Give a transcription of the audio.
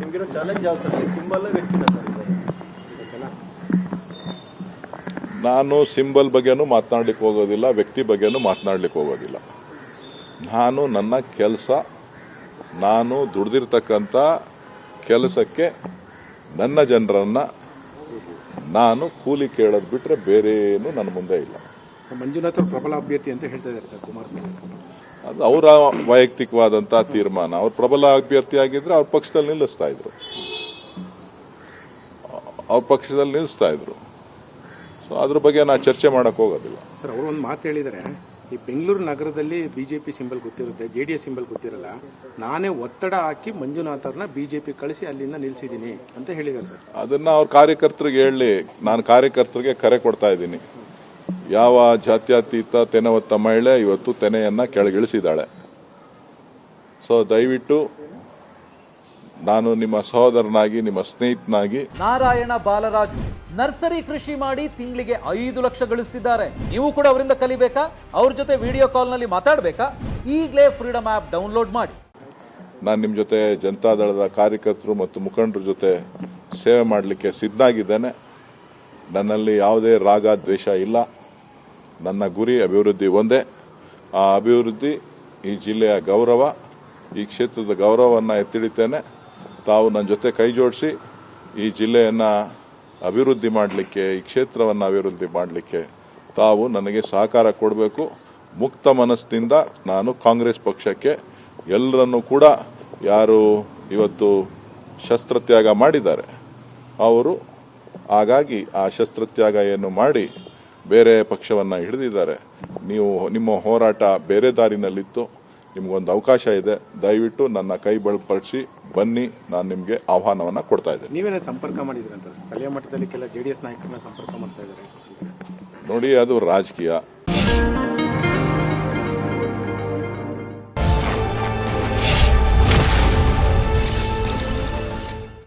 ನಿಮ್ಗಿರೋ challenge ಯಾವ sir? Symbol ವ್ಯಕ್ತಿನ sir ಇದು. ನಾನು ಸಿಂಬಲ್ ಬಗ್ಗೆನೂ ಮಾತನಾಡ್ಲಿಕ್ಕೆ ಹೋಗೋದಿಲ್ಲ ವ್ಯಕ್ತಿ ಬಗ್ಗೆನೂ ಮಾತನಾಡ್ಲಿಕ್ಕೆ ಹೋಗೋದಿಲ್ಲ. ನಾನು ನನ್ನ ಕೆಲಸ ನಾನು ದುಡ್ದಿರ್ತಕ್ಕಂಥ ಕೆಲಸಕ್ಕೆ ನನ್ನ ಜನರನ್ನು ನಾನು ಕೂಲಿ ಕೇಳೋದು ಬಿಟ್ಟರೆ ಬೇರೇನು ನನ್ನ ಮುಂದೆ ಇಲ್ಲ. ಮಂಜುನಾಥ್ ಪ್ರಬಲ ಅಭ್ಯರ್ಥಿ ಅಂತ ಹೇಳ್ತಾ ಇದ್ದಾರೆ ಸರ್ ಕುಮಾರಸ್ವಾಮಿ. ಅದು ಅವರ ವೈಯಕ್ತಿಕವಾದಂಥ ತೀರ್ಮಾನ. ಅವ್ರು ಪ್ರಬಲ ಅಭ್ಯರ್ಥಿ ಆಗಿದ್ರೆ ಅವ್ರ ಪಕ್ಷದಲ್ಲಿ ನಿಲ್ಲಿಸ್ತಾ ಇದ್ರು. ಅವ್ರ ಪಕ್ಷದಲ್ಲಿ ನಿಲ್ಲಿಸ್ತಾ ಇದ್ರು. ಸೊ ಅದ್ರ ಬಗ್ಗೆ ನಾ ಚರ್ಚೆ ಮಾಡಕ್ ಹೋಗೋದಿಲ್ಲ. ಸರ್ ಅವರು ಒಂದು ಮಾತು ಹೇಳಿದರೆ. ಈ ಬೆಂಗಳೂರು ನಗರದಲ್ಲಿ ಬಿಜೆಪಿ ಸಿಂಬಲ್ ಗೊತ್ತಿರುತ್ತೆ ಜೆ ಡಿ ಎಸ್ ಸಿಂಬಲ್ ಗೊತ್ತಿರಲ್ಲ. ನಾನೇ ಒತ್ತಡ ಹಾಕಿ ಮಂಜುನಾಥರ್ನ ಬಿಜೆಪಿ ಕಳಿಸಿ ಅಲ್ಲಿಂದ ನಿಲ್ಲಿಸಿದ್ದೀನಿ ಅಂತ ಹೇಳಿದ್ದಾರೆ ಸರ್. ಅದನ್ನ ಅವ್ರ ಕಾರ್ಯಕರ್ತರಿಗೆ ಹೇಳಿ ನಾನು ಕಾರ್ಯಕರ್ತರಿಗೆ ಕರೆ ಕೊಡ್ತಾ ಇದ್ದೀನಿ. ಯಾವ ಜಾತ್ಯತೀತ ತೆನವತ್ತ ಮಹಿಳೆ ಇವತ್ತು ತೆನೆಯನ್ನ ಕೆಳಗಿಳಿಸಿದ್ದಾಳೆ. ಸೊ ದಯವಿಟ್ಟು ನಾನು ನಿಮ್ಮ ಸಹೋದರನಾಗಿ ನಿಮ್ಮ ಸ್ನೇಹಿತನಾಗಿ ನಾರಾಯಣ ಬಾಲರಾಜು ನರ್ಸರಿ ಕೃಷಿ ಮಾಡಿ ತಿಂಗಳಿಗೆ ಐದು ಲಕ್ಷ ಗಳಿಸ್ತಿದ್ದಾರೆ. ನೀವು ಕೂಡ ಅವರಿಂದ ಕಲಿಬೇಕಾ? ಅವ್ರ ಜೊತೆ ವಿಡಿಯೋ ಕಾಲ್ನಲ್ಲಿ ಮಾತಾಡಬೇಕಾ? ಈಗಲೇ ಫ್ರೀಡಮ್ ಆಪ್ ಡೌನ್ಲೋಡ್ ಮಾಡಿ. ನಾನು ನಿಮ್ಮ ಜೊತೆ ಜನತಾದಳದ ಕಾರ್ಯಕರ್ತರು ಮತ್ತು ಮುಖಂಡರ ಜೊತೆ ಸೇವೆ ಮಾಡಲಿಕ್ಕೆ ಸಿದ್ಧಾಗಿದ್ದೇನೆ ನನ್ನಲ್ಲಿ ಯಾವುದೇ ರಾಗ ದ್ವೇಷ ಇಲ್ಲ. ನನ್ನ ಗುರಿ ಅಭಿವೃದ್ಧಿ ಒಂದೇ. ಆ ಅಭಿವೃದ್ಧಿ ಈ ಜಿಲ್ಲೆಯ ಗೌರವ, ಈ ಕ್ಷೇತ್ರದ ಗೌರವವನ್ನು ಎತ್ತಿಡಿತೇನೆ ತಾವು ನನ್ನ ಜೊತೆ ಕೈ ಜೋಡಿಸಿ ಈ ಜಿಲ್ಲೆಯನ್ನು ಅಭಿವೃದ್ಧಿ ಮಾಡಲಿಕ್ಕೆ, ಈ ಕ್ಷೇತ್ರವನ್ನು ಅಭಿವೃದ್ಧಿ ಮಾಡಲಿಕ್ಕೆ ತಾವು ನನಗೆ ಸಹಕಾರ ಕೊಡಬೇಕು. ಮುಕ್ತ ಮನಸ್ಸಿನಿಂದ ನಾನು ಕಾಂಗ್ರೆಸ್ ಪಕ್ಷಕ್ಕೆ ಎಲ್ಲರನ್ನೂ ಕೂಡ ಯಾರು ಇವತ್ತು ಶಸ್ತ್ರತ್ಯಾಗ ಮಾಡಿದ್ದಾರೆ, ಅವರು ಹಾಗಾಗಿ ಆ ಶಸ್ತ್ರತ್ಯಾಗ ಏನು ಮಾಡಿ ಬೇರೆ ಪಕ್ಷವನ್ನು ಹಿಡಿದಿದ್ದಾರೆ. ನೀವು ನಿಮ್ಮ ಹೋರಾಟ ಬೇರೆ ದಾರಿನಲ್ಲಿತ್ತು. ನಿಮಗೊಂದು ಅವಕಾಶ ಇದೆ. ದಯವಿಟ್ಟು ನನ್ನ ಕೈ ಬಳಪಡಿಸಿ ಬನ್ನಿ. ನಾನು ನಿಮಗೆ ಆಹ್ವಾನವನ್ನು ಕೊಡ್ತಾ ಇದ್ದೇನೆ. ನೀವೇನೇ ಸಂಪರ್ಕ ಮಾಡಿದ್ರಂತ? ಸ್ಥಳೀಯ ಮಟ್ಟದಲ್ಲಿ ಕೆಲ ಜೆಡಿಎಸ್ ನಾಯಕರನ್ನ ಸಂಪರ್ಕ ಮಾಡ್ತಾ ಇದ್ದಾರೆ ನೋಡಿ ಅದು ರಾಜಕೀಯ.